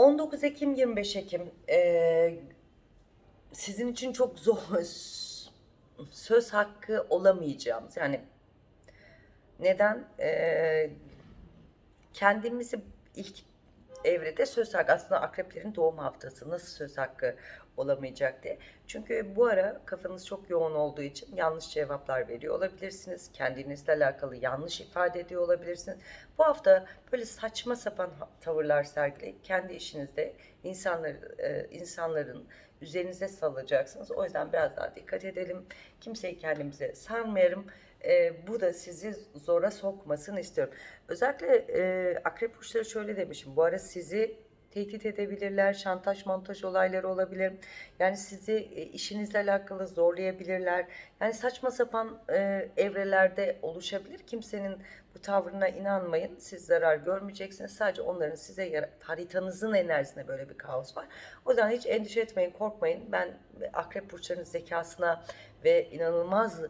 19 Ekim 25 Ekim. E, sizin için çok zor söz hakkı olamayacağımız yani neden? E, kendimizi ilk evrede söz hakkı aslında akreplerin doğum haftası nasıl söz hakkı olamayacak diye. Çünkü bu ara kafanız çok yoğun olduğu için yanlış cevaplar veriyor olabilirsiniz. Kendinizle alakalı yanlış ifade ediyor olabilirsiniz. Bu hafta böyle saçma sapan tavırlar sergileyip kendi işinizde insanlar, e, insanların üzerinize salacaksınız. O yüzden biraz daha dikkat edelim. Kimseyi kendimize sarmayalım. E, bu da sizi zora sokmasın istiyorum. Özellikle e, akrep burçları şöyle demişim. Bu ara sizi tehdit edebilirler, şantaj montaj olayları olabilir. Yani sizi e, işinizle alakalı zorlayabilirler. Yani saçma sapan e, evrelerde oluşabilir. Kimsenin bu tavrına inanmayın. Siz zarar görmeyeceksiniz. Sadece onların size haritanızın enerjisinde böyle bir kaos var. O yüzden hiç endişe etmeyin, korkmayın. Ben akrep burçlarının zekasına ve inanılmaz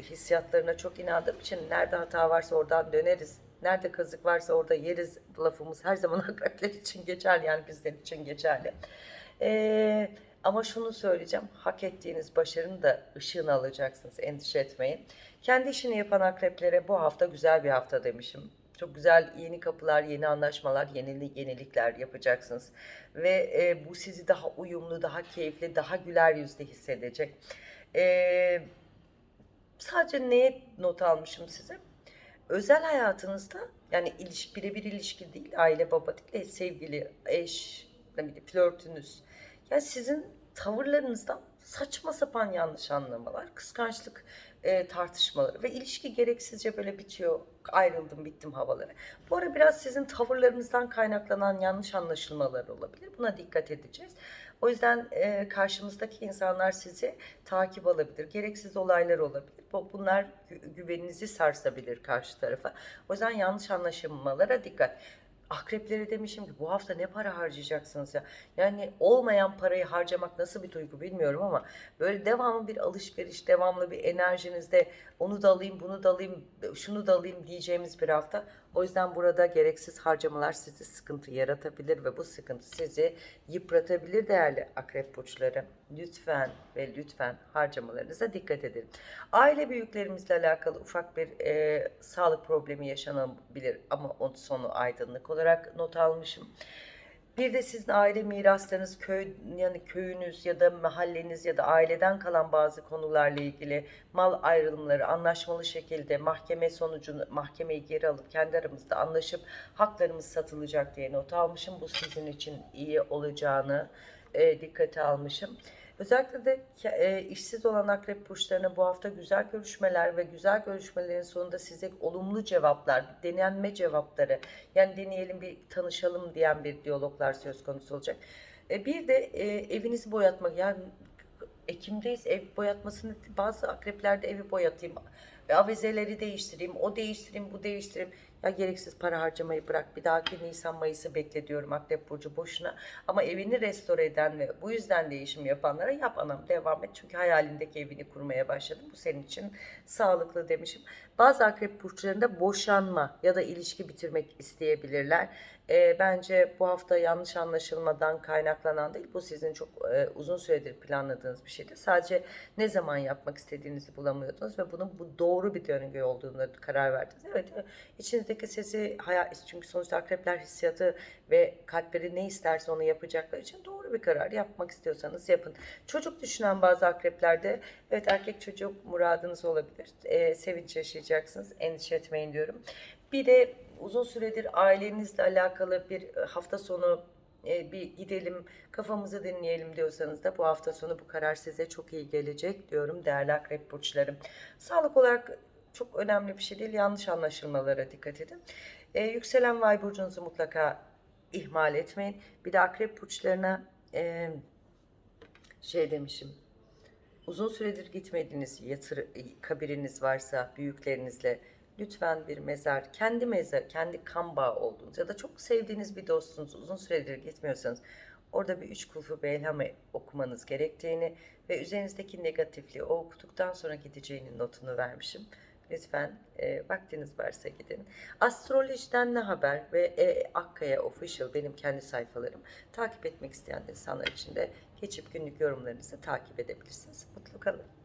hissiyatlarına çok inandığım için nerede hata varsa oradan döneriz. Nerede kazık varsa orada yeriz lafımız her zaman akrepler için geçerli yani bizler için geçerli. Ee, ama şunu söyleyeceğim hak ettiğiniz başarının da ışığını alacaksınız endişe etmeyin. Kendi işini yapan akreplere bu hafta güzel bir hafta demişim. Çok güzel yeni kapılar, yeni anlaşmalar, yeni yenilikler yapacaksınız. Ve e, bu sizi daha uyumlu, daha keyifli, daha güler yüzlü hissedecek. Ee, sadece neye not almışım size? Özel hayatınızda yani iliş, birebir ilişki değil, aile baba değil de sevgili, eş, ne bileyim flörtünüz. Yani sizin tavırlarınızdan saçma sapan yanlış anlamalar, kıskançlık e, tartışmaları ve ilişki gereksizce böyle bitiyor, ayrıldım bittim havaları. Bu ara biraz sizin tavırlarınızdan kaynaklanan yanlış anlaşılmalar olabilir. Buna dikkat edeceğiz. O yüzden e, karşınızdaki insanlar sizi takip alabilir. Gereksiz olaylar olabilir. Bu- Bunlar gü- güveninizi sarsabilir karşı tarafa. O yüzden yanlış anlaşılmalara dikkat. Akreplere demişim ki bu hafta ne para harcayacaksınız ya? Yani olmayan parayı harcamak nasıl bir duygu bilmiyorum ama böyle devamlı bir alışveriş, devamlı bir enerjinizde onu da alayım, bunu da alayım, şunu da alayım diyeceğimiz bir hafta. O yüzden burada gereksiz harcamalar sizi sıkıntı yaratabilir ve bu sıkıntı sizi yıpratabilir değerli akrep burçları. Lütfen ve lütfen harcamalarınıza dikkat edin. Aile büyüklerimizle alakalı ufak bir e, sağlık problemi yaşanabilir ama onun sonu aydınlık olarak not almışım. Bir de sizin aile miraslarınız, köy yani köyünüz ya da mahalleniz ya da aileden kalan bazı konularla ilgili mal ayrılımları anlaşmalı şekilde mahkeme sonucunu mahkemeyi geri alıp kendi aramızda anlaşıp haklarımız satılacak diye not almışım. Bu sizin için iyi olacağını e, dikkate almışım. Özellikle de e, işsiz olan akrep burçlarına bu hafta güzel görüşmeler ve güzel görüşmelerin sonunda size olumlu cevaplar, denenme cevapları, yani deneyelim bir tanışalım diyen bir diyaloglar söz konusu olacak. E, bir de e, evinizi boyatmak, yani Ekim'deyiz ev boyatmasını bazı akreplerde evi boyatayım, avizeleri değiştireyim, o değiştireyim, bu değiştireyim. Ya gereksiz para harcamayı bırak. Bir dahaki Nisan Mayıs'ı bekletiyorum Akrep Burcu boşuna. Ama evini restore eden ve bu yüzden değişim yapanlara yap anam devam et. Çünkü hayalindeki evini kurmaya başladın. Bu senin için sağlıklı demişim. Bazı akrep burçlarında boşanma ya da ilişki bitirmek isteyebilirler. Ee, bence bu hafta yanlış anlaşılmadan kaynaklanan değil. Bu sizin çok e, uzun süredir planladığınız bir şeydi. Sadece ne zaman yapmak istediğinizi bulamıyordunuz ve bunun bu doğru bir döngü olduğunu karar verdiniz. Evet, e, içinizdeki sesi hayal çünkü sonuçta akrepler hissiyatı ve kalpleri ne isterse onu yapacaklar için doğru bir karar. Yapmak istiyorsanız yapın. Çocuk düşünen bazı akreplerde evet erkek çocuk muradınız olabilir. E, sevinç yaşayacaksınız. Endişe etmeyin diyorum. Bir de uzun süredir ailenizle alakalı bir hafta sonu e, bir gidelim kafamızı dinleyelim diyorsanız da bu hafta sonu bu karar size çok iyi gelecek diyorum değerli akrep burçlarım. Sağlık olarak çok önemli bir şey değil yanlış anlaşılmalara dikkat edin. E, yükselen vay burcunuzu mutlaka ihmal etmeyin. Bir de akrep burçlarına e, şey demişim uzun süredir gitmediğiniz yatır kabiriniz varsa büyüklerinizle lütfen bir mezar, kendi mezar, kendi kan bağı olduğunuz ya da çok sevdiğiniz bir dostunuz uzun süredir gitmiyorsanız orada bir üç kulfu beylame okumanız gerektiğini ve üzerinizdeki negatifliği o okuduktan sonra gideceğinin notunu vermişim. Lütfen e, vaktiniz varsa gidin. Astrolojiden ne haber ve e, Akkaya Official benim kendi sayfalarım. Takip etmek isteyen insanlar için de geçip günlük yorumlarınızı takip edebilirsiniz. Mutlu kalın.